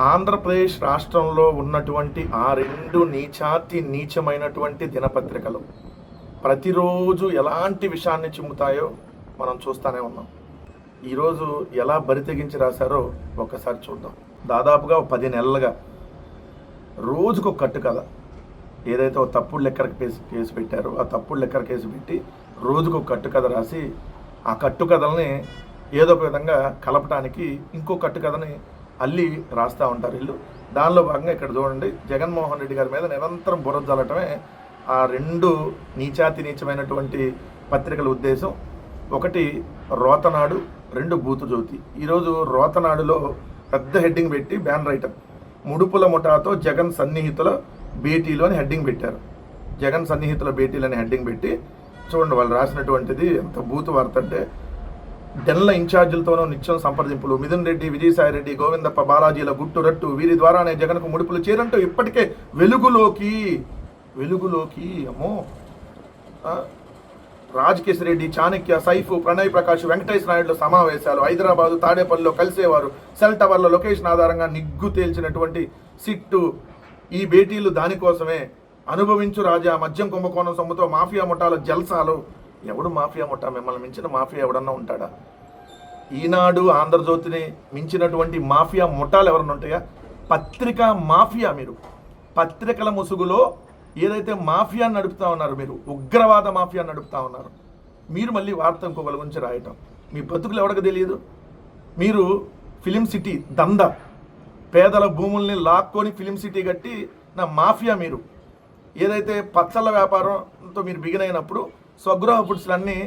ఆంధ్రప్రదేశ్ రాష్ట్రంలో ఉన్నటువంటి ఆ రెండు నీచాతి నీచమైనటువంటి దినపత్రికలు ప్రతిరోజు ఎలాంటి విషయాన్ని చిమ్ముతాయో మనం చూస్తూనే ఉన్నాం. ఈరోజు ఎలా బరితెగించి రాశారో ఒక్కసారి చూద్దాం. దాదాపుగా పది నెలలుగా రోజుకు ఒక కట్టు కథ. ఏదైతే ఓ తప్పుడు లెక్కర కేసు కేసు పెట్టారో ఆ తప్పుడు లెక్కర కేసు పెట్టి రోజుకు కట్టు కథ రాసి ఆ కట్టు కథల్ని ఏదో ఒక విధంగా కలపటానికి ఇంకో కట్టు కథని అల్లి రాస్తూ ఉంటారు వీళ్ళు దానిలో భాగంగా ఇక్కడ చూడండి జగన్మోహన్ రెడ్డి గారి మీద నిరంతరం బురద జల్లటమే ఆ రెండు నీచాతి నీచమైనటువంటి పత్రికల ఉద్దేశం. ఒకటి రోతనాడు రెండు బూతు జ్యోతి ఈరోజు రోతనాడులో పెద్ద హెడ్డింగ్ పెట్టి బ్యాన్ రైటర్ ముడుపుల ముఠాతో జగన్ సన్నిహితుల భేటీలు అని హెడ్డింగ్ పెట్టారు. జగన్ సన్నిహితుల భేటీలు అని హెడ్డింగ్ పెట్టి చూడండి వాళ్ళు రాసినటువంటిది ఎంత బూతు వార్త అంటే డెన్ల ఇన్ఛార్జీలతోనూ నిత్యం సంప్రదింపులు. మిథున్ రెడ్డి విజయసాయి రెడ్డి గోవిందప్ప బాలాజీల గుట్టు రట్టు వీరి ద్వారానే జగన్కు ముడుపులు చేరంటూ ఇప్పటికే వెలుగులోకి వెలుగులోకి అమ్మో. రాజకేశ్ రెడ్డి చాణక్య సైఫ్ ప్రణయ్ ప్రకాష్ వెంకటేష్ నాయుడుల సమావేశాలు. హైదరాబాదు తాడేపల్లిలో కలిసేవారు. సెల్ టవర్ల లొకేషన్ ఆధారంగా నిగ్గు తేల్చినటువంటి సిట్టు ఈ భేటీలు దానికోసమే. అనుభవించు రాజా మద్యం కుంభకోణం సొమ్ముతో మాఫియా ముఠాల జల్సాలు. ఎవడు మాఫియా ముఠా? మిమ్మల్ని మించిన మాఫియా ఎవడన్నా ఉంటాడా? ఈనాడు ఆంధ్రజ్యోతిని మించినటువంటి మాఫియా ముఠాలు ఎవరన్నా ఉంటాయా? పత్రికా మాఫియా మీరు. పత్రికల ముసుగులో ఏదైతే మాఫియా నడుపుతా ఉన్నారు మీరు ఉగ్రవాద మాఫియా నడుపుతా ఉన్నారు. మీరు మళ్ళీ వార్త ఇంకొకరి గురించి రాయటం. మీ బతుకులు ఎవరికి తెలియదు? మీరు ఫిలిం సిటీ దంద. పేదల భూముల్ని లాక్కొని ఫిలిం సిటీ కట్టి నా మాఫియా మీరు. ఏదైతే పచ్చళ్ళ వ్యాపారంతో మీరు బిగిన్ అయినప్పుడు స్వగృహ ఫుడ్స్లన్నీ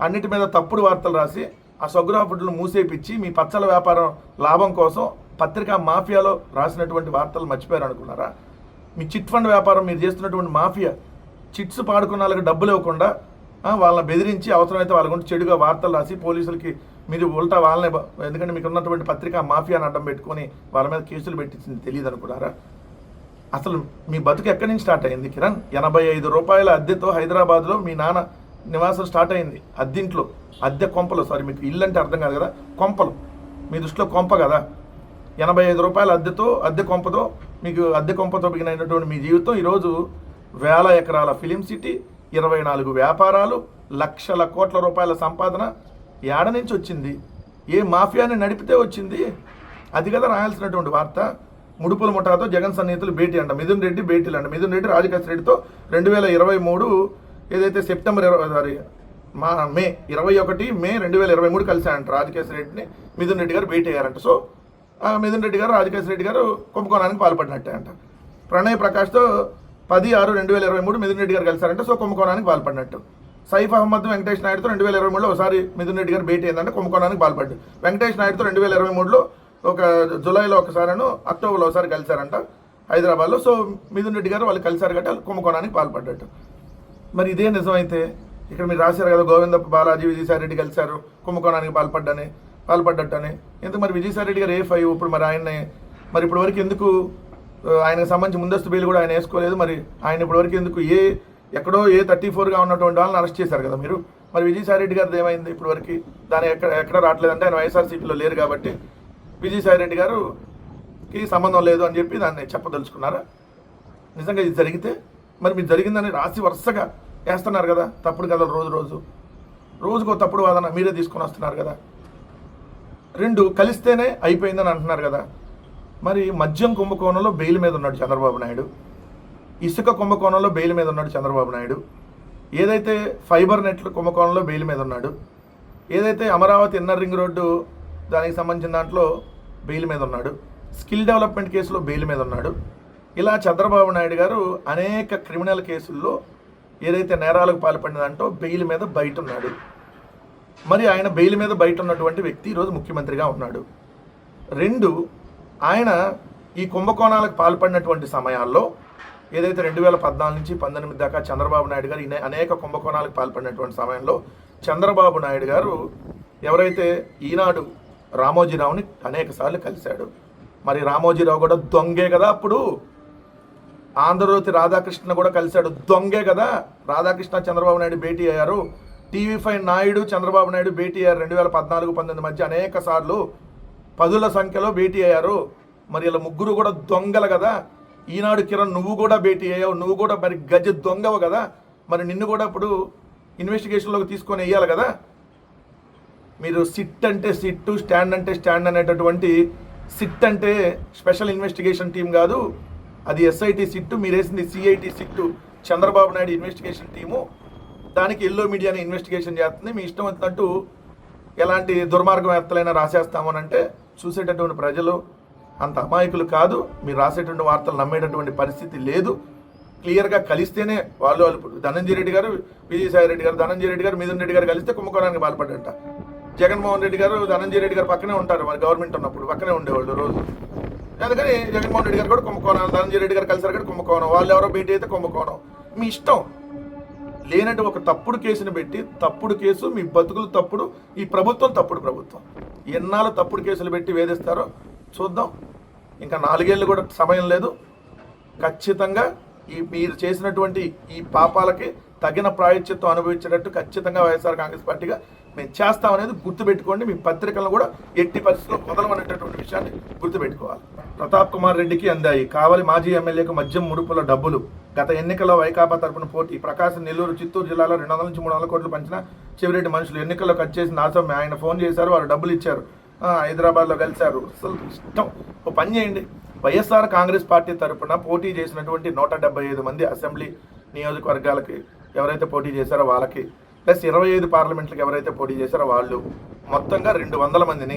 అన్నిటి మీద తప్పుడు వార్తలు రాసి ఆ స్వగృహ ఫుడ్లు మూసేపిచ్చి మీ పచ్చళ్ళ వ్యాపారం లాభం కోసం పత్రికా మాఫియాలో రాసినటువంటి వార్తలు మర్చిపోయారు అనుకున్నారా? మీ చిట్ ఫండ్ వ్యాపారం మీరు చేస్తున్నటువంటి మాఫియా చిట్స్ పాడుకున్న వాళ్ళకి డబ్బులు ఇవ్వకుండా వాళ్ళని బెదిరించి అవసరమైతే వాళ్ళ గురించి చెడుగా వార్తలు రాసి పోలీసులకి మీరు ఉల్టా వాళ్ళనే ఎందుకంటే మీకు ఉన్నటువంటి పత్రికా మాఫియాని అడ్డం పెట్టుకొని వాళ్ళ మీద కేసులు పెట్టించింది తెలియదు అనుకున్నారా? అసలు మీ బతుకు ఎక్కడి నుంచి స్టార్ట్ అయింది కిరణ్? ఎనభై ఐదు రూపాయల అద్దెతో హైదరాబాద్లో మీ నాన్న నివాసం స్టార్ట్ అయింది. అద్దింట్లో. అద్దె కొంపలు సారీ మీకు ఇల్లు అంటే అర్థం కాదు కదా? కొంపలు. మీ దృష్టిలో కొంప కదా? ఎనభై ఐదు రూపాయల అద్దెతో అద్దె కొంపతో మీకు అద్దె కొంపతో బిగినైనటువంటి మీ జీవితం ఈరోజు వేల ఎకరాల ఫిలిం సిటీ ఇరవై నాలుగు వ్యాపారాలు లక్షల కోట్ల రూపాయల సంపాదన ఏడ నుంచి వచ్చింది? ఏ మాఫియాని నడిపితే వచ్చింది? అది కదా రాయాల్సినటువంటి వార్త. ముడుపుల ముఠాతో జగన్ సన్నిహితులు భేటీ అంట. మిథున్ రెడ్డి భేటీలు అంట మిథున్ రెడ్డి రాజకేశ్ రెడ్డితో రెండు వేల ఇరవై మూడు ఏదైతే సెప్టెంబర్ ఇరవై సారీ మా మే ఇరవై ఒకటి మే రెండు వేల ఇరవై మూడు కలిశారంట రాజకేశ్ రెడ్డిని. మిథున్ రెడ్డి గారు భేటీ అయ్యారంట. సో ఆ మిథున్ రెడ్డి గారు రాజకేశ్ రెడ్డి గారు కుంభకోణానికి పాల్పడినట్టే అంట ప్రణయ్ ప్రకాష్తో పది ఆరు రెండు వేల ఇరవై మూడు మిథున్ రెడ్డి గారు కలిశారంటే. సో కుంభకోణానికి పాల్పడినట్టు. సైఫ్ అహ్మద్ వెంకటేష్ నాయుడుతో రెండు వేల ఇరవై మూడులో ఒకసారి మిథున్ రెడ్డి గారు భేటీ అయిందంటే. కుంభకోణానికి పాల్పడ్డాడు వెంకటేష్ నాయుడుతో రెండు వేల ఇరవై మూడులో ఒక జూలైలో ఒకసారను అక్టోబర్లో ఒకసారి కలిశారంట హైదరాబాద్లో. సో మిథున్ రెడ్డి గారు వాళ్ళు కలిశారు కాబట్టి వాళ్ళు కుంభకోణానికి పాల్పడ్డట్టు. మరి ఇదే నిజమైతే ఇక్కడ మీరు రాశారు కదా గోవిందప్ప బాలాజీ విజయసాయి రెడ్డి కలిశారు కుంభకోణానికి పాల్పడ్డని పాల్పడ్డట్టని. ఎందుకు మరి విజయసాయి రెడ్డి గారు ఏ ఫైవ్? ఇప్పుడు మరి ఆయన్ని మరి ఇప్పటి వరకు ఎందుకు ఆయనకు సంబంధించి ముందస్తు బెయిల్ కూడా ఆయన వేసుకోలేదు. మరి ఆయన ఇప్పటి వరకు ఎందుకు ఏ ఎక్కడో ఏ థర్టీ ఫోర్గా ఉన్నటువంటి వాళ్ళని అరెస్ట్ చేశారు కదా మీరు. మరి విజయసాయి రెడ్డి గారిది ఏమైంది ఇప్పటి వరకు? దాని ఎక్కడ ఎక్కడ రావట్లేదంటే ఆయన వైఎస్ఆర్సీపీలో లేరు కాబట్టి విజయసాయి రెడ్డి గారుకి సంబంధం లేదు అని చెప్పి దాన్ని చెప్పదలుచుకున్నారా? నిజంగా ఇది జరిగితే మరి మీరు జరిగిందని రాసి వరుసగా వేస్తున్నారు కదా తప్పుడు కదా రోజు రోజు. రోజుకో తప్పుడు వాదన మీరే తీసుకొని వస్తున్నారు కదా. రెండు కలిస్తేనే అయిపోయిందని అంటున్నారు కదా. మరి మద్యం కుంభకోణంలో బెయిల్ మీద ఉన్నాడు చంద్రబాబు నాయుడు. ఇసుక కుంభకోణంలో బెయిల్ మీద ఉన్నాడు చంద్రబాబు నాయుడు. ఏదైతే ఫైబర్ నెట్ల కుంభకోణంలో బెయిల్ మీద ఉన్నాడు ఏదైతే అమరావతి ఇన్నర్ రింగ్ రోడ్డు దానికి సంబంధించిన దాంట్లో బెయిల్ మీద ఉన్నాడు. స్కిల్ డెవలప్మెంట్ కేసులో బెయిల్ మీద ఉన్నాడు. ఇలా చంద్రబాబు నాయుడు గారు అనేక క్రిమినల్ కేసుల్లో ఏదైతే నేరాలకు పాల్పడినదంటో బెయిల్ మీద బయట ఉన్నాడు. మరి ఆయన బెయిల్ మీద బయట ఉన్నటువంటి వ్యక్తి ఈరోజు ముఖ్యమంత్రిగా ఉన్నాడు. రెండు ఆయన ఈ కుంభకోణాలకు పాల్పడినటువంటి సమయాల్లో ఏదైతే రెండు వేల పద్నాలుగు నుంచి పంతొమ్మిది దాకా చంద్రబాబు నాయుడు గారు అనేక కుంభకోణాలకు పాల్పడినటువంటి సమయంలో చంద్రబాబు నాయుడు గారు ఎవరైతే ఈనాడు రామోజీరావుని అనేక సార్లు కలిశాడు. మరి రామోజీరావు కూడా దొంగే కదా అప్పుడు? ఆంధ్రజ్యోతి రాధాకృష్ణ కూడా కలిశాడు. దొంగే కదా? రాధాకృష్ణ చంద్రబాబు నాయుడు భేటీ అయ్యారు. టీవీ ఫైవ్ నాయుడు చంద్రబాబు నాయుడు భేటీ అయ్యారు. రెండు వేల పద్నాలుగు పంతొమ్మిది మధ్య అనేక సార్లు పదుల సంఖ్యలో భేటీ అయ్యారు. మరి ఇలా ముగ్గురు కూడా దొంగలు కదా? ఈనాడు కిరణ్ నువ్వు కూడా భేటీ అయ్యావు. నువ్వు కూడా మరి గజ దొంగవు కదా? మరి నిన్ను కూడా ఇప్పుడు ఇన్వెస్టిగేషన్లోకి తీసుకొని వేయాలి కదా? మీరు సిట్ అంటే సిట్ స్టాండ్ అంటే స్టాండ్ అనేటటువంటి సిట్ అంటే స్పెషల్ ఇన్వెస్టిగేషన్ టీం కాదు. అది ఎస్ఐటి సిట్టు మీరు వేసింది CIT sit Chandrababu Naidu investigation team దానికి ఎల్లో మీడియాని ఇన్వెస్టిగేషన్ చేస్తుంది. మీ ఇష్టం వచ్చినట్టు ఎలాంటి దుర్మార్గం ఎత్తలైనా రాసేస్తామని అంటే చూసేటటువంటి ప్రజలు అంత అమాయకులు కాదు. మీరు రాసేటువంటి వార్తలు నమ్మేటటువంటి పరిస్థితి లేదు. క్లియర్గా కలిస్తేనే వాళ్ళు వాళ్ళు ధనంజయ రెడ్డి గారు విజయసాయి రెడ్డి గారు ధనంజయ రెడ్డి గారు మిథున్ రెడ్డి గారు కలిస్తే కుంభకోణానికి పాల్పడ్డట. జగన్మోహన్ రెడ్డి గారు ధనంజయ రెడ్డి గారు పక్కనే ఉంటారు మరి గవర్నమెంట్ ఉన్నప్పుడు పక్కనే ఉండేవాళ్ళు రోజు. అందుకని జగన్మోహన్ రెడ్డి గారు కూడా కుంభకోణం ధనంజయ రెడ్డి గారు కలిసారు కూడా కుంభకోణం వాళ్ళు ఎవరో భేటీ అయితే కుంభకోణం. మీ ఇష్టం. లేనంటే ఒక తప్పుడు కేసుని పెట్టి తప్పుడు కేసు మీ బతుకులు తప్పుడు ఈ ప్రభుత్వం తప్పుడు ప్రభుత్వం. ఎన్నాళ్ళు తప్పుడు కేసులు పెట్టి వేధిస్తారో చూద్దాం. ఇంకా నాలుగేళ్ళు కూడా సమయం లేదు. ఖచ్చితంగా ఈ మీరు చేసినటువంటి ఈ పాపాలకి తగిన ప్రాయశ్చిత్వం అనుభవించేటట్టు ఖచ్చితంగా వైఎస్ఆర్ కాంగ్రెస్ పార్టీగా మేము చేస్తాం అనేది గుర్తుపెట్టుకోండి. మీ పత్రికలను కూడా ఎట్టి పరిస్థితుల్లో వదలమనేటటువంటి విషయాన్ని గుర్తుపెట్టుకోవాలి. ప్రతాప్ కుమార్ రెడ్డికి అందాయి. కావలి మాజీ ఎమ్మెల్యేకు మద్యం ముడుపుల డబ్బులు. గత ఎన్నికల్లో వైకాపా తరపున పోటీ. ప్రకాశం నెల్లూరు చిత్తూరు జిల్లాలో రెండు వందల నుంచి మూడు వందల కోట్లు పంచిన చివరెడ్డి మనుషులు. ఎన్నికల్లో కట్ చేసి నాశం ఆయన ఫోన్ చేశారు వారు డబ్బులు ఇచ్చారు. హైదరాబాద్లో కలిశారు అసలు ఇష్టం. ఓ పని చేయండి. వైఎస్ఆర్ కాంగ్రెస్ పార్టీ తరపున పోటీ చేసినటువంటి నూట డెబ్బై ఐదు మంది అసెంబ్లీ నియోజకవర్గాలకి ఎవరైతే పోటీ చేశారో వాళ్ళకి ప్లస్ ఇరవై ఐదు పార్లమెంట్లకు ఎవరైతే పోటీ చేశారో వాళ్ళు మొత్తంగా రెండు వందల మందిని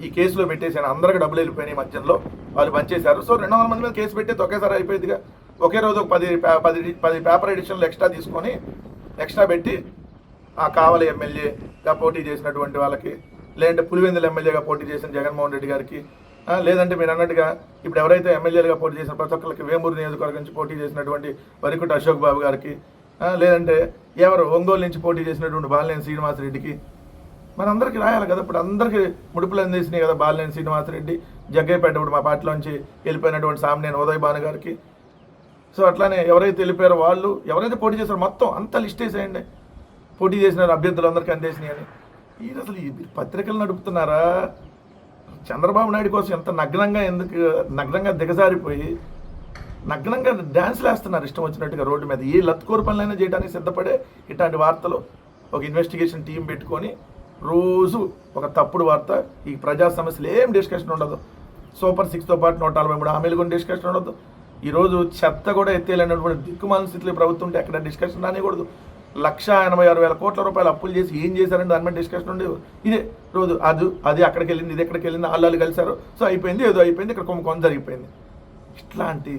ఈ కేసులో పెట్టేసాను అందరికి డబ్బులు వెళ్ళిపోయినాయి మధ్యలో. వాళ్ళు పనిచేశారు సో రెండు వందల మంది మీద కేసు పెట్టి ఒకేసారి అయిపోయిందిగా ఒకే రోజు ఒక పది పే- పది పది పేపర్ ఎడిషన్లు ఎక్స్ట్రా తీసుకొని ఎక్స్ట్రా పెట్టి ఆ కావలి ఎమ్మెల్యేగా పోటీ చేసినటువంటి వాళ్ళకి లేదంటే పులివెందుల ఎమ్మెల్యేగా పోటీ చేసిన జగన్మోహన్ రెడ్డి గారికి లేదంటే మీరు అన్నట్టుగా ఇప్పుడు ఎవరైతే ఎమ్మెల్యేలుగా పోటీ చేసిన ప్రతి ఒక్కరికి వేమూరు నియోజకవర్గం నుంచి పోటీ చేసినటువంటి వరికుట అశోక్ బాబు గారికి లేదంటే ఎవరు ఒంగోలు నుంచి పోటీ చేసినటువంటి బాలినేని శ్రీనివాసరెడ్డికి. మనందరికీ రాయాలి కదా ఇప్పుడు అందరికీ ముడుపులు అందేసినాయి కదా బాలినేని శ్రీనివాసరెడ్డి. జగ్గయ్యపేట ఇప్పుడు మా పార్టీలోంచి వెళ్ళిపోయినటువంటి సామినేని ఉదయ్ భాను గారికి. సో అట్లానే ఎవరైతే వెళ్ళిపోయారో వాళ్ళు ఎవరైతే పోటీ చేశారో మొత్తం అంత లిస్ట్ వేసేయండి. పోటీ చేసిన అభ్యర్థులు అందరికీ అందేసినాయి అని. ఇది అసలు ఈ పత్రికలు నడుపుతున్నారా? చంద్రబాబు నాయుడు కోసం ఎంత నగ్నంగా ఎందుకు నగ్నంగా దిగజారిపోయి నగ్నంగా డ్యాన్స్లు వేస్తున్నారు ఇష్టం వచ్చినట్టుగా రోడ్డు మీద. ఏ లత్కోరు పనులైనా చేయడానికి సిద్ధపడే ఇట్లాంటి వార్తలు ఒక ఇన్వెస్టిగేషన్ టీం పెట్టుకొని రోజు ఒక తప్పుడు వార్త ఈ ప్రజా సమస్యలు ఏం డిస్కషన్ ఉండదు. సూపర్ సిక్స్తో పాటు నూట నలభై మూడు హామీలు కూడా డిస్కషన్ ఉండదు. ఈరోజు చెత్త కూడా ఎత్తేలేనటువంటి దిక్కుమాల స్థితిలో ప్రభుత్వం ఉంటే ఎక్కడ డిస్కషన్ రానికూడదు. లక్ష ఎనభై ఆరు వేల కోట్ల రూపాయలు అప్పులు చేసి ఏం చేశారంటే దాని మీద డిస్కషన్ ఉండేది. ఇదే రోజు అది అది అక్కడికి వెళ్ళింది ఇది ఎక్కడికి వెళ్ళింది వాళ్ళు కలిశారు. సో అయిపోయింది ఏదో అయిపోయింది ఇక్కడ కొంత జరిగిపోయింది. ఇట్లాంటి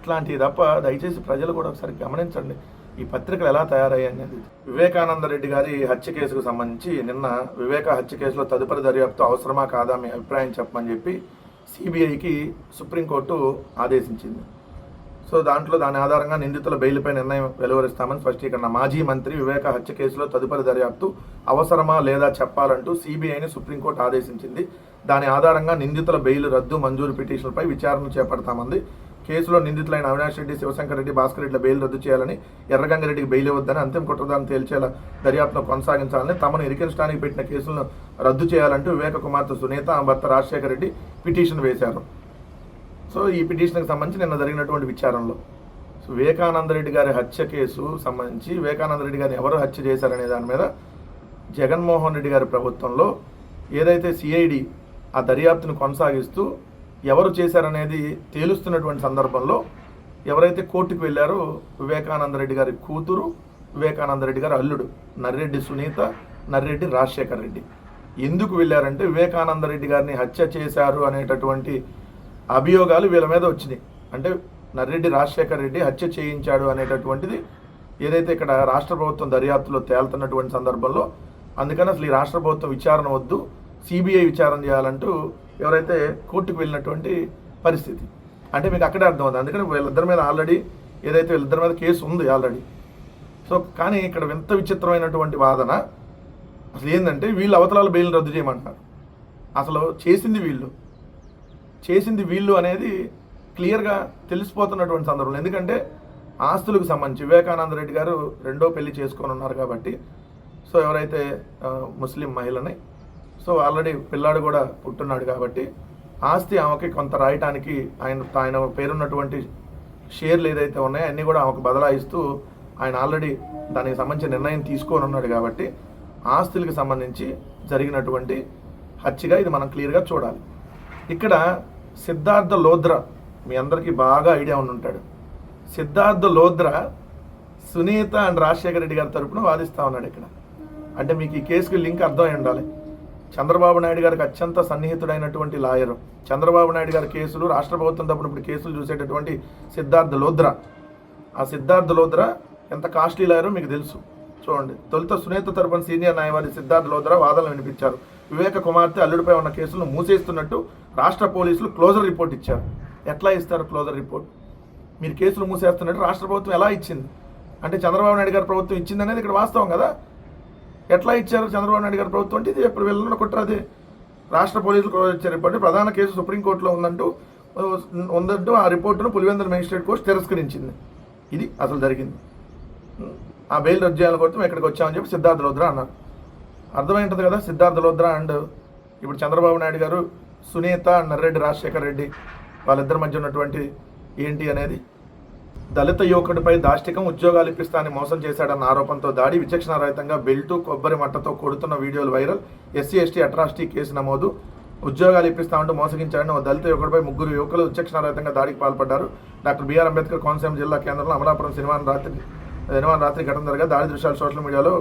ఇట్లాంటివి తప్ప దయచేసి ప్రజలు కూడా ఒకసారి గమనించండి. ఈ పత్రికలు ఎలా తయారయ్యాయి అనేది. వివేకానంద రెడ్డి గారి హత్య కేసుకు సంబంధించి నిన్న వివేక హత్య కేసులో తదుపరి దర్యాప్తు అవసరమా కాదా మీ అభిప్రాయం చెప్పమని చెప్పి సిబిఐకి సుప్రీంకోర్టు ఆదేశించింది. సో దాంట్లో దాని ఆధారంగా నిందితుల బెయిల్పై నిర్ణయం వెలువరిస్తామని స్పష్టీకరణ. మాజీ మంత్రి వివేక హత్య కేసులో తదుపరి దర్యాప్తు అవసరమా లేదా చెప్పాలంటూ సిబిఐని సుప్రీంకోర్టు ఆదేశించింది. దాని ఆధారంగా నిందితుల బెయిల్ రద్దు మంజూరు పిటిషన్లపై విచారణ చేపడతామంది. కేసులో నిందితులైన అవినాష్ రెడ్డి శివశంకర్ రెడ్డి భాస్కర్ రెడ్డి బెయిల్ రద్దు చేయాలని ఎర్రగంగారెడ్డికి బెయిల్ ఇవ్వద్దని అంతిమ కుట్రదాన్ని తేల్చేలా దర్యాప్తును కొనసాగించాలని తమను ఇరికించడానికి పెట్టిన కేసులను రద్దు చేయాలంటూ వివేక కుమార్తె సునీత ఆమె భర్త రాజశేఖర రెడ్డి పిటిషన్ వేశారు. సో ఈ పిటిషన్కి సంబంధించి నిన్న జరిగినటువంటి విచారణలో సో వివేకానంద రెడ్డి గారి హత్య కేసు సంబంధించి వివేకానంద రెడ్డి గారిని ఎవరు హత్య చేశారనే దాని మీద జగన్మోహన్ రెడ్డి గారి ప్రభుత్వంలో ఏదైతే సిఐడి ఆ దర్యాప్తును కొనసాగిస్తూ ఎవరు చేశారనేది తేలుస్తున్నటువంటి సందర్భంలో ఎవరైతే కోర్టుకు వెళ్ళారో వివేకానందరెడ్డి గారి కూతురు వివేకానంద రెడ్డి గారి అల్లుడు నర్రెడ్డి సునీత నర్రెడ్డి రాజశేఖర్ రెడ్డి. ఎందుకు వెళ్ళారంటే వివేకానంద రెడ్డి గారిని హత్య చేశారు అనేటటువంటి అభియోగాలు వీళ్ళ మీద వచ్చినాయి. అంటే నర్రెడ్డి రాజశేఖర్ రెడ్డి హత్య చేయించాడు అనేటటువంటిది ఏదైతే ఇక్కడ రాష్ట్ర ప్రభుత్వం దర్యాప్తులో తేలుతున్నటువంటి సందర్భంలో అందుకని అసలు ఈ రాష్ట్ర ప్రభుత్వం విచారణ వద్దు సిబిఐ విచారణ చేయాలంటూ ఎవరైతే కోర్టుకు వెళ్ళినటువంటి పరిస్థితి. అంటే మీకు అక్కడే అర్థమవుతుంది. అందుకని వీళ్ళిద్దరి మీద ఆల్రెడీ ఏదైతే వీళ్ళిద్దరి మీద కేసు ఉంది ఆల్రెడీ. సో కానీ ఇక్కడ వింత విచిత్రమైనటువంటి వాదన అసలు ఏంటంటే వీళ్ళు అవతలాల బెయిల్ రద్దు చేయమంటున్నారు. అసలు చేసింది వీళ్ళు. చేసింది వీళ్ళు అనేది క్లియర్గా తెలిసిపోతున్నటువంటి సందర్భంలో ఎందుకంటే ఆస్తులకు సంబంధించి వివేకానంద రెడ్డి గారు రెండో పెళ్ళి చేసుకొని ఉన్నారు కాబట్టి. సో ఎవరైతే ముస్లిం మహిళని సో ఆల్రెడీ పిల్లాడు కూడా పుట్టున్నాడు కాబట్టి ఆస్తి ఆమెకి కొంత రాయటానికి ఆయన ఆయన పేరున్నటువంటి షేర్లు ఏదైతే ఉన్నాయో అన్నీ కూడా ఆమెకు బదలాయిస్తూ ఆయన ఆల్రెడీ దానికి సంబంధించిన నిర్ణయం తీసుకొని ఉన్నాడు కాబట్టి ఆస్తులకు సంబంధించి జరిగినటువంటి హత్యగా ఇది మనం క్లియర్గా చూడాలి. ఇక్కడ సిద్ధార్థ లోద్ర మీ అందరికీ బాగా ఐడియా ఉండి ఉంటాడు. సిద్ధార్థ లోద్ర సునీత అండ్ రాజశేఖర రెడ్డి గారి తరపున వాదిస్తూ ఉన్నాడు ఇక్కడ. అంటే మీకు ఈ కేసుకి లింక్ అర్థమై ఉండాలి. చంద్రబాబు నాయుడు గారికి అత్యంత సన్నిహితుడైనటువంటి లాయరు. చంద్రబాబు నాయుడు గారి కేసులు రాష్ట్ర ప్రభుత్వం తప్పుడు ఇప్పుడు కేసులు చూసేటటువంటి సిద్ధార్థ లోద్రా. ఆ సిద్ధార్థ లోద్రా ఎంత కాస్ట్లీ లాయరో మీకు తెలుసు. చూడండి. తొలుత సునీత తరపున సీనియర్ న్యాయవాది సిద్ధార్థ లోద్రా వాదనలు వినిపించారు. వివేక కుమార్తె అల్లుడిపై ఉన్న కేసులను మూసేస్తున్నట్టు రాష్ట్ర పోలీసులు క్లోజర్ రిపోర్ట్ ఇచ్చారు. ఎట్లా ఇస్తారు క్లోజర్ రిపోర్ట్? మీరు కేసులు మూసేస్తున్నట్టు రాష్ట్ర ప్రభుత్వం ఎలా ఇచ్చింది? అంటే చంద్రబాబు నాయుడు గారి ప్రభుత్వం ఇచ్చింది అనేది ఇక్కడ వాస్తవం కదా. ఎట్లా ఇచ్చారు చంద్రబాబు నాయుడు గారి ప్రభుత్వం అంటే ఇది ఎప్పుడు వెళ్ళిన కుట్రది రాష్ట్ర పోలీసులు ఇచ్చారు. ఇప్పటి ప్రధాన కేసు సుప్రీంకోర్టులో ఉందంటూ ఉందంటూ ఆ రిపోర్టును పులివెందుల మేజిస్ట్రేట్ కోర్టు తిరస్కరించింది. ఇది అసలు జరిగింది. ఆ బెయిల్ రద్దు చేయాలని కోరుతూ ఎక్కడికి వచ్చామని చెప్పి సిద్ధార్థ లోద్రా అన్నారు. అర్థమైంటుంది కదా సిద్ధార్థ లోద్రా అండ్ ఇప్పుడు చంద్రబాబు నాయుడు గారు సునీత నర్రెడ్డి రాజశేఖర్ రెడ్డి వాళ్ళిద్దరి మధ్య ఉన్నటువంటి ఏంటి అనేది? దళిత యువకుడిపై దాష్టికం ఉద్యోగాలు ఇప్పిస్తానని మోసం చేశాడన్న ఆరోపణతో దాడి విచక్షణారహితంగా బెల్టు కొబ్బరి మట్టతో కొడుతున్న వీడియోలు viral. SC ST atrocity case నమోదు. ఉద్యోగాలు ఇప్పిస్తామంటూ మోసగించాడని ఓ దళిత యువకుడిపై ముగ్గురు యువకులు విచక్షణారహితంగా దాడికి పాల్పడ్డారు. డాక్టర్ బిఆర్ అంబేద్కర్ కోనసీమ జిల్లా కేంద్రంలో అమలాపురం శనివారం రాత్రి శనివారం రాత్రి ఘటన జరగా దాడి దృశ్యాలు సోషల్ మీడియాలో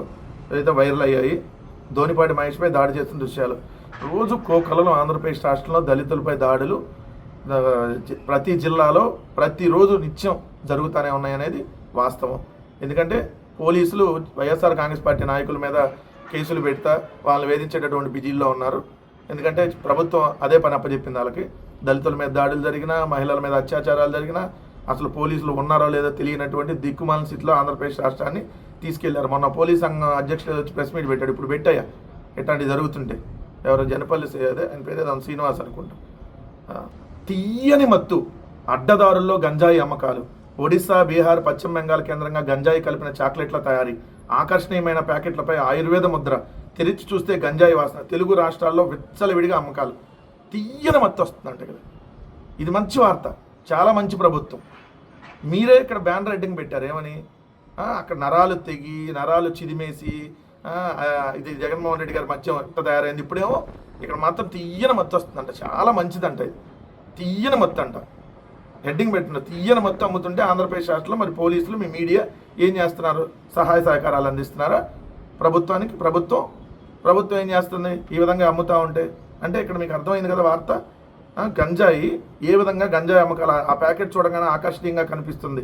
అయితే వైరల్ అయ్యాయి. ధోనిపాటి మహేష్పై దాడి చేస్తున్న దృశ్యాలు. రోజు కోకలలో ఆంధ్రప్రదేశ్ రాష్ట్రంలో దళితులపై దాడులు. ప్రతి జిల్లాలో ప్రతిరోజు నిత్యం జరుగుతూనే ఉన్నాయనేది వాస్తవం. ఎందుకంటే పోలీసులు వైఎస్ఆర్ కాంగ్రెస్ పార్టీ నాయకుల మీద కేసులు పెడతా వాళ్ళని వేధించేటటువంటి బిజీల్లో ఉన్నారు. ఎందుకంటే ప్రభుత్వం అదే పని అప్పచెప్పింది వాళ్ళకి. దళితుల మీద దాడులు జరిగినా మహిళల మీద అత్యాచారాలు జరిగినా అసలు పోలీసులు ఉన్నారో లేదో తెలియనటువంటి దిక్కుమాలిన స్థితిలో ఆంధ్రప్రదేశ్ రాష్ట్రాన్ని తీసుకెళ్ళారు. మొన్న పోలీస్ సంఘం అధ్యక్షుడు వచ్చి ప్రెస్ మీట్ పెట్టాడు. ఇప్పుడు పెట్టాయా ఎట్లాంటివి జరుగుతుంటే. ఎవరో జనపల్లి అదే ఆయన పేరు దాని శ్రీనివాస్ అనుకుంటా. తీయని మత్తు. అడ్డదారుల్లో గంజాయి అమ్మకాలు. ఒడిశా బీహార్ పశ్చిమ బెంగాల్ కేంద్రంగా గంజాయి కలిపిన చాక్లెట్ల తయారీ ఆకర్షణీయమైన ప్యాకెట్లపై ఆయుర్వేద ముద్ర తెరిచి చూస్తే గంజాయి వాసన తెలుగు రాష్ట్రాల్లో విచ్చలవిడిగా అమ్మకాలు. తీయన మత్తు వస్తుందంట కదా. ఇది మంచి వార్త చాలా మంచి ప్రభుత్వం. మీరే ఇక్కడ బ్యాన్ రైటింగ్ పెట్టారు ఏమని? అక్కడ నరాలు తెగి నరాలు చిదిమేసి ఇది జగన్మోహన్ రెడ్డి గారి మధ్య ఎంత తయారైంది ఇప్పుడేమో ఇక్కడ మాత్రం తీయన మత్తు వస్తుందంట చాలా మంచిదంట ఇది. తీయన మత్తు అంట. హెడ్డింగ్ పెట్టిన తీయని మొత్తం అమ్ముతుంటే ఆంధ్రప్రదేశ్ రాష్ట్రంలో మరి పోలీసులు మీ మీడియా ఏం చేస్తున్నారు? సహాయ సహకారాలు అందిస్తున్నారా? ప్రభుత్వానికి ప్రభుత్వం ప్రభుత్వం ఏం చేస్తుంది? ఈ విధంగా అమ్ముతూ ఉంటే? అంటే ఇక్కడ మీకు అర్థమైంది కదా వార్త? గంజాయి ఏ విధంగా గంజాయి అమ్మకాలు? ఆ ప్యాకెట్ చూడగానే ఆకర్షణీయంగా కనిపిస్తుంది.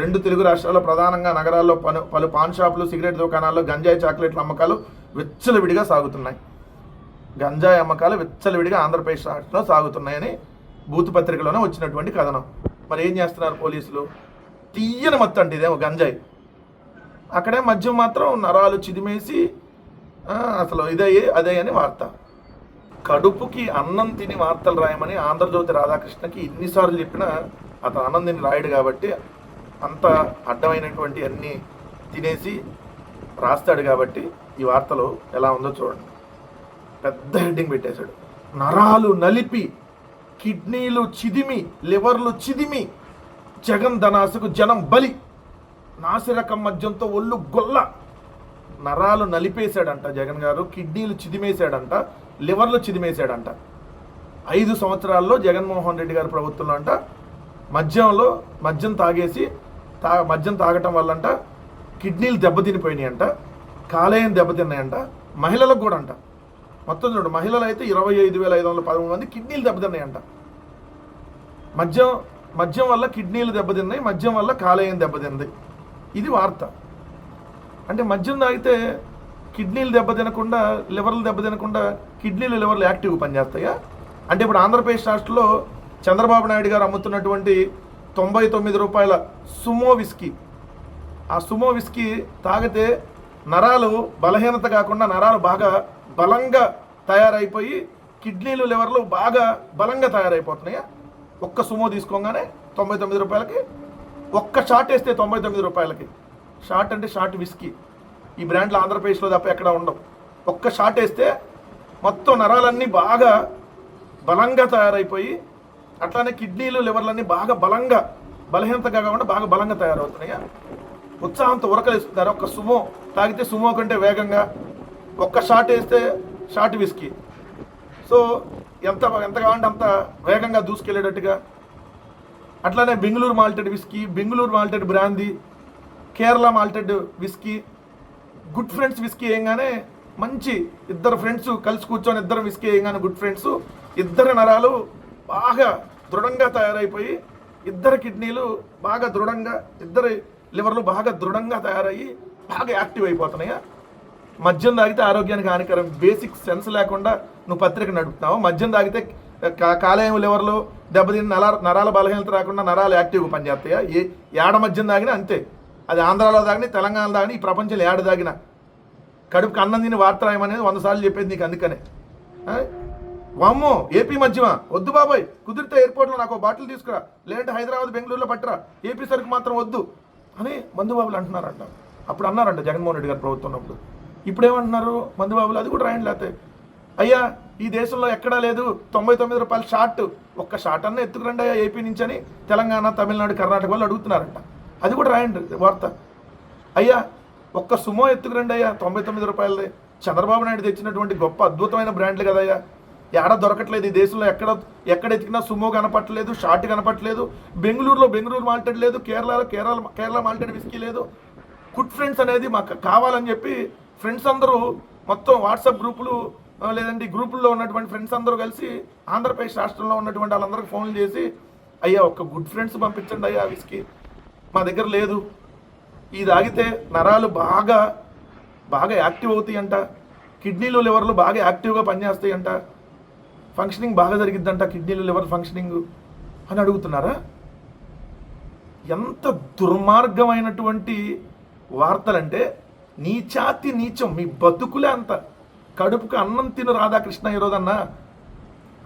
రెండు తెలుగు రాష్ట్రాల్లో ప్రధానంగా నగరాల్లో పలు పలు పాన్ షాపులు సిగరెట్ దుకాణాల్లో గంజాయి చాక్లెట్ల అమ్మకాలు విచ్చలవిడిగా సాగుతున్నాయి. గంజాయి అమ్మకాలు విచ్చలవిడిగా ఆంధ్రప్రదేశ్ రాష్ట్రంలో సాగుతున్నాయని బూత్ పత్రికలోనే వచ్చినటువంటి కథనం. మరి ఏం చేస్తున్నారు పోలీసులు? తీయని మత్తు అంటే ఇదేమో గంజాయి. అక్కడే మద్యం మాత్రం నరాలు చిదిమేసి అసలు ఇదే అదే అని వార్త. కడుపుకి అన్నం తిని వార్తలు రాయమని ఆంధ్రజ్యోతి రాధాకృష్ణకి ఎన్నిసార్లు చెప్పినా అతను అన్నం తిని రాయడు కాబట్టి అంత అడ్డమైనటువంటి అన్ని తినేసి రాస్తాడు కాబట్టి ఈ వార్తలో ఎలా ఉందో చూడండి. పెద్ద హెడ్డింగ్ పెట్టేశాడు. నరాలు నలిపి కిడ్నీలు చిదిమి లివర్లు చిదిమి జగన్ ధనాసుకు జనం బలి. నాసిరకం మద్యంతో ఒళ్ళు గొల్ల. నరాలు నలిపేశాడంట జగన్ గారు కిడ్నీలు చిదిమేశాడంట లివర్లు చిదిమేశాడంట. ఐదు సంవత్సరాల్లో జగన్మోహన్ రెడ్డి గారి ప్రభుత్వంలో అంట మద్యంలో మద్యం తాగేసి తా మద్యం తాగటం వల్లంట కిడ్నీలు దెబ్బతినిపోయినాయి అంట కాలేయం దెబ్బతిన్నాయంట మహిళలకు కూడా అంట. మొత్తం చూడండి మహిళలు అయితే ఇరవై ఐదు వేల ఐదు వందల పదమూడు మంది కిడ్నీలు దెబ్బతిన్నాయంట. మద్యం మద్యం వల్ల కిడ్నీలు దెబ్బతిన్నాయి మద్యం వల్ల కాలేయం దెబ్బతింది. ఇది వార్త. అంటే మద్యం తాగితే కిడ్నీలు దెబ్బతినకుండా లివర్లు దెబ్బతినకుండా కిడ్నీలు లివర్లు యాక్టివ్గా పనిచేస్తాయా? అంటే ఇప్పుడు ఆంధ్రప్రదేశ్ రాష్ట్రంలో చంద్రబాబు నాయుడు గారు అమ్ముతున్నటువంటి తొంభై తొమ్మిది రూపాయల సుమో విస్కీ. ఆ సుమో విస్కీ తాగితే నరాలు బలహీనత కాకుండా నరాలు బాగా బలంగా తయారైపోయి కిడ్నీలు లివర్లు బాగా బలంగా తయారైపోతున్నాయా? ఒక్క సుమో తీసుకోగానే తొంభై తొమ్మిది రూపాయలకి ఒక్క షాట్ వేస్తే తొంభై తొమ్మిది రూపాయలకి. షాట్ అంటే షాట్ విస్కీ. ఈ బ్రాండ్లు ఆంధ్రప్రదేశ్లో తప్ప ఎక్కడ ఉండవు. ఒక్క షాట్ వేస్తే మొత్తం నరాలన్నీ బాగా బలంగా తయారైపోయి అట్లానే కిడ్నీలు లివర్లన్నీ బాగా బలంగా బలహీనతగా కాకుండా బాగా బలంగా తయారవుతున్నాయా? ఉత్సాహంతో ఉరకలేస్తున్నారు ఒక్క సుమో తాగితే సుమో కంటే వేగంగా ఒక్క షాట్ వేస్తే షాట్ విస్కీ. సో ఎంత ఎంత కావాలంటే అంత వేగంగా దూసుకెళ్ళేటట్టుగా. అట్లానే Bengaluru malted whisky Bengaluru malted brandy Kerala malted whisky good friends whisky వేయగానే మంచి ఇద్దరు ఫ్రెండ్స్ కలిసి కూర్చొని ఇద్దరు విస్కీ వేయగానే గుడ్ ఫ్రెండ్స్ ఇద్దరు నరాలు బాగా దృఢంగా తయారైపోయి ఇద్దరు కిడ్నీలు బాగా దృఢంగా ఇద్దరు లివర్లు బాగా దృఢంగా తయారయ్యి బాగా యాక్టివ్ అయిపోతున్నాయా? మద్యం తాగితే ఆరోగ్యానికి హానికరం. బేసిక్ సెన్స్ లేకుండా నువ్వు పత్రిక నడుపుతావు మద్యం తాగితే కాలేయం లివర్లు దెబ్బతిని నల నరాల బలహీనత రాకుండా నరాలు యాక్టివ్గా పనిచేస్తాయా? ఏ ఏడ మద్యం తాగినా అంతే. అది ఆంధ్రాలో తాగిన తెలంగాణలో తాగిన ఈ ప్రపంచంలో ఏడ తాగినా. కడుపుకి అన్నం తిని వార్త రాయమనేది వంద సార్లు చెప్పేది నీకు అందుకనే. వామ్మో ఏపీ మధ్యమా వద్దు బాబాయ్ కుదిరితే ఎయిర్పోర్ట్లో నాకు బాటిల్ తీసుకురా. లేదంటే హైదరాబాద్ బెంగళూరులో పట్టరా. ఏపీ సరుకు మాత్రం వద్దు. అని మందుబాబులు అంటున్నారంట. అప్పుడు అన్నారంట జగన్మోహన్ రెడ్డి గారు ప్రభుత్వం ఉన్నప్పుడు. ఇప్పుడు ఏమంటున్నారు మందుబాబులు అది కూడా రాయండి లేకపోతే. అయ్యా ఈ దేశంలో ఎక్కడా లేదు. తొంభై తొమ్మిది రూపాయల షార్ట్. ఒక్క షార్ట్ అన్న ఎత్తుకురండి అయ్యా ఏపీ నుంచి అని తెలంగాణ తమిళనాడు కర్ణాటక వాళ్ళు అడుగుతున్నారంట. అది కూడా రాయండి వార్త. అయ్యా ఒక్క సుమో ఎత్తుకురండి అయ్యా తొంభై తొమ్మిది రూపాయలది. చంద్రబాబు నాయుడు తెచ్చినటువంటి గొప్ప అద్భుతమైన బ్రాండ్లు కదయ్యా ఎక్కడ దొరకట్లేదు ఈ దేశంలో ఎక్కడ ఎక్కడ ఎతికినా సుమో కనపట్లేదు షార్ట్ కనపట్లేదు బెంగళూరులో బెంగళూరు మాల్టెడ్ లేదు కేరళలో కేరళ కేరళ మాల్టెడ్ విస్కీ లేదు. గుడ్ ఫ్రెండ్స్ అనేది మాకు కావాలని చెప్పి ఫ్రెండ్స్ అందరూ మొత్తం వాట్సాప్ గ్రూపులు లేదంటే గ్రూపుల్లో ఉన్నటువంటి ఫ్రెండ్స్ అందరూ కలిసి ఆంధ్రప్రదేశ్ రాష్ట్రంలో ఉన్నటువంటి వాళ్ళందరికీ ఫోన్లు చేసి అయ్యా ఒక్క గుడ్ ఫ్రెండ్స్ పంపించండి అయ్యా ఆఫీస్కి మా దగ్గర లేదు. ఇది తాగితే నరాలు బాగా బాగా యాక్టివ్ అవుతాయంట. కిడ్నీలు లివర్లు బాగా యాక్టివ్గా పనిచేస్తాయంట. ఫంక్షనింగ్ బాగా జరిగిద్దంట కిడ్నీలు లివర్ ఫంక్షనింగ్. అని అడుగుతున్నారా? ఎంత దుర్మార్గమైనటువంటి వార్తలంటే నీచాతి నీచం మీ బతుకులే అంత. కడుపుకు అన్నం తిను రాధాకృష్ణ ఈరోజన్నా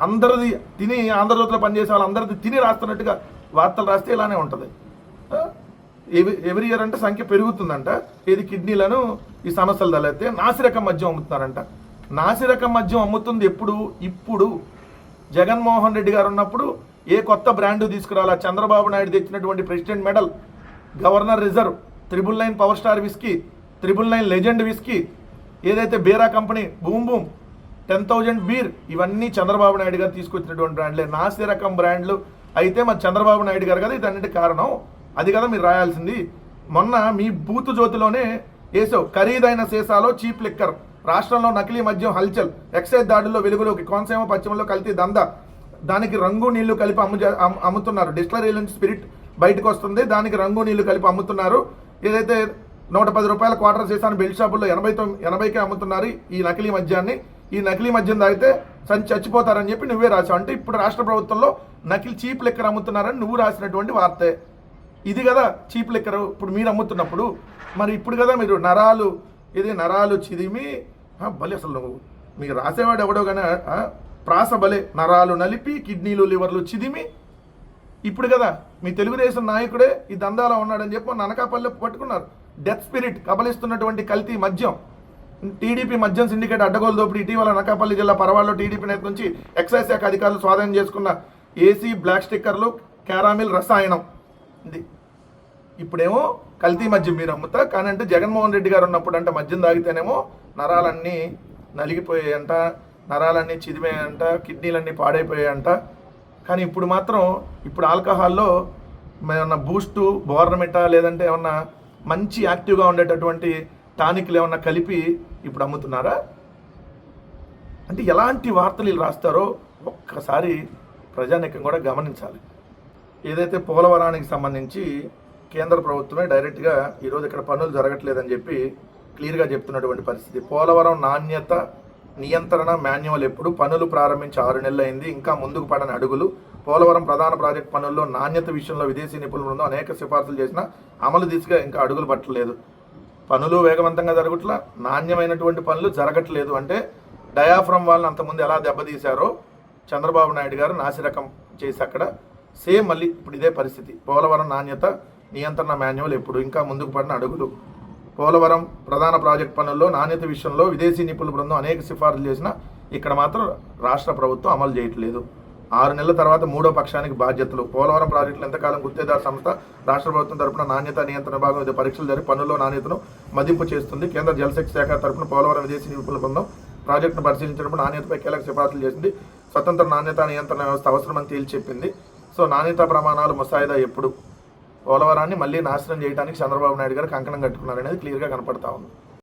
అందరిది తిని ఆంధ్రజ్యోతిలో పనిచేసే వాళ్ళు అందరిది తిని రాస్తున్నట్టుగా వార్తలు రాస్తే ఇలానే ఉంటుంది. ఎవ్రీ ఇయర్ అంటే సంఖ్య పెరుగుతుందంట. ఏది కిడ్నీలను ఈ సమస్యలు తలెత్తే నాసిరకం మద్యం అమ్ముతున్నారంట. నాసిరకం మద్యం అమ్ముతుంది ఎప్పుడు? ఇప్పుడు. జగన్మోహన్ రెడ్డి గారు ఉన్నప్పుడు ఏ కొత్త బ్రాండ్ తీసుకురాలా? చంద్రబాబు నాయుడు తెచ్చినటువంటి president medal governor reserve triple nine power star whisky. Triple nine legend whisky ఏదైతే బీరా company boom boom ten thousand beer ఇవన్నీ చంద్రబాబు నాయుడు గారు తీసుకొచ్చినటువంటి బ్రాండ్లే నాసి రకం బ్రాండ్లు అయితే మా చంద్రబాబు నాయుడు గారు కదా ఇదన్నిటి కారణం. అది కదా మీరు రాయాల్సింది. మొన్న మీ బూతు జ్యోతిలోనే వేసావు. ఖరీదైన సీసాలో చీప్ లిక్కర్ రాష్ట్రంలో నకిలీ మద్యం హల్చల్ ఎక్సైజ్ దాడుల్లో వెలుగులోకి కోనసీమ పశ్చిమలో కలిపి దంద. దానికి రంగు నీళ్ళు కలిపి అమ్ము అమ్ముతున్నారు. డిస్టలరీల నుంచి స్పిరిట్ బయటకు వస్తుంది. దానికి రంగు నీళ్ళు కలిపి అమ్ముతున్నారు. ఏదైతే నూట పది రూపాయల క్వార్టర్ చేశాను బెల్ట్ షాపుల్లో ఎనభై తొమ్మిది ఎనభైకే అమ్ముతున్నారు ఈ నకిలీ మద్యాన్ని. ఈ నకిలీ మద్యం తాగితే చ- చచ్చిపోతారని చెప్పి నువ్వే రాసావు. అంటే ఇప్పుడు రాష్ట్ర ప్రభుత్వంలో నకిలీ చీప్ లెక్కర్ అమ్ముతున్నారని నువ్వు రాసినటువంటి వార్తే. ఇది కదా చీప్ లెక్కర్. ఇప్పుడు మీరు అమ్ముతున్నప్పుడు మరి ఇప్పుడు కదా మీరు నరాలు ఇది నరాలు చిదిమి భలే అసలు నువ్వు. మీకు రాసేవాడు ఎవడో కానీ ప్రాస భలే. నరాలు నలిపి కిడ్నీలు లివర్లు చిదిమి. ఇప్పుడు కదా మీ తెలుగుదేశం నాయకుడే ఈ దందాలో ఉన్నాడని చెప్పి మొన్న అనకాపల్లి పట్టుకున్నారు. డెత్ స్పిరిట్ కబలిస్తున్నటువంటి కల్తీ మద్యం. టీడీపీ మద్యం సిండికేట్ అడ్డగోలు దోపిడీ. ఇటీవల అనకాపల్లి జిల్లా పరవాడలో టీడీపీ నేత నుంచి ఎక్సైజ్ శాఖ అధికారులు స్వాధీనం చేసుకున్న ఏసీ బ్లాక్ స్టిక్కర్లు క్యారామిల్ రసాయనం. ఇది. ఇప్పుడేమో కల్తీ మద్యం మీరు అమ్ముతా కానీ అంటే జగన్మోహన్ రెడ్డి గారు ఉన్నప్పుడు అంటే మద్యం తాగితేనేమో నరాలన్నీ నలిగిపోయాయంట నరాలన్నీ చిదిమేయంట కిడ్నీలన్నీ పాడైపోయాయంట. కానీ ఇప్పుడు మాత్రం ఇప్పుడు ఆల్కహాల్లో ఏమన్నా బూస్టు బోర్నమిటా లేదంటే ఏమన్నా మంచి యాక్టివ్గా ఉండేటటువంటి టానిక్లు ఏమన్నా కలిపి ఇప్పుడు అమ్ముతున్నారా? అంటే ఎలాంటి వార్తలు వీళ్ళు రాస్తారో ఒక్కసారి ప్రజానికం కూడా గమనించాలి. ఏదైతే పోలవరానికి సంబంధించి కేంద్ర ప్రభుత్వమే డైరెక్ట్గా ఈరోజు ఇక్కడ పనులు జరగట్లేదని చెప్పి క్లియర్గా చెప్తున్నటువంటి పరిస్థితి. పోలవరం నాణ్యత నియంత్రణ మాన్యువల్ ఎప్పుడు పనులు ప్రారంభించి ఆరు నెలలు అయింది ఇంకా ముందుకు పడని అడుగులు పోలవరం ప్రధాన ప్రాజెక్ట్ పనుల్లో నాణ్యత విషయంలో విదేశీ నిపుణుల బృందం అనేక సిఫార్సులు చేసినా అమలు దిశగా ఇంకా అడుగులు పట్టలేదు. పనులు వేగవంతంగా జరగట్లా నాణ్యమైనటువంటి పనులు జరగట్లేదు అంటే డయాఫ్రమ్ వాళ్ళని అంతకుముందు ఎలా దెబ్బతీశారో చంద్రబాబు నాయుడు గారు నాసిరకం చేసి అక్కడ సేమ్ మళ్ళీ ఇప్పుడు ఇదే పరిస్థితి. పోలవరం నాణ్యత నియంత్రణ మాన్యువల్ ఎప్పుడు ఇంకా ముందుకు పడిన అడుగులు. పోలవరం ప్రధాన ప్రాజెక్ట్ పనుల్లో నాణ్యత విషయంలో విదేశీ నిపుణుల బృందం అనేక సిఫార్సులు చేసినా ఇక్కడ మాత్రం రాష్ట్ర ప్రభుత్వం అమలు చేయట్లేదు. ఆరు నెలల తర్వాత మూడో పక్షానికి బాధ్యతలు. పోలవరం ప్రాజెక్టులు ఎంతకాలం గుత్తేదారు సంస్థ రాష్ట్ర ప్రభుత్వం తరపున నాణ్యత నియంత్రణ విభాగం ఇది పరీక్షలు జరిపి పనుల్లో నాణ్యతను మదింపు చేస్తుంది. కేంద్ర జలశక్తి శాఖ తరపున పోలవరం విదేశీ నిపుణుల బృందం ప్రాజెక్టును పరిశీలించినప్పుడు నాణ్యతపై కీలక సిఫార్సులు చేసింది. స్వతంత్ర నాణ్యత నియంత్రణ వ్యవస్థ అవసరమని తేల్చి చెప్పింది. సో నాణ్యత ప్రమాణాలు ముసాయిదా ఎప్పుడు? పోలవరాన్ని మళ్ళీ నాశనం చేయడానికి చంద్రబాబు నాయుడు గారు కంకణం కట్టుకున్నారనేది క్లియర్గా కనపడతా ఉంది.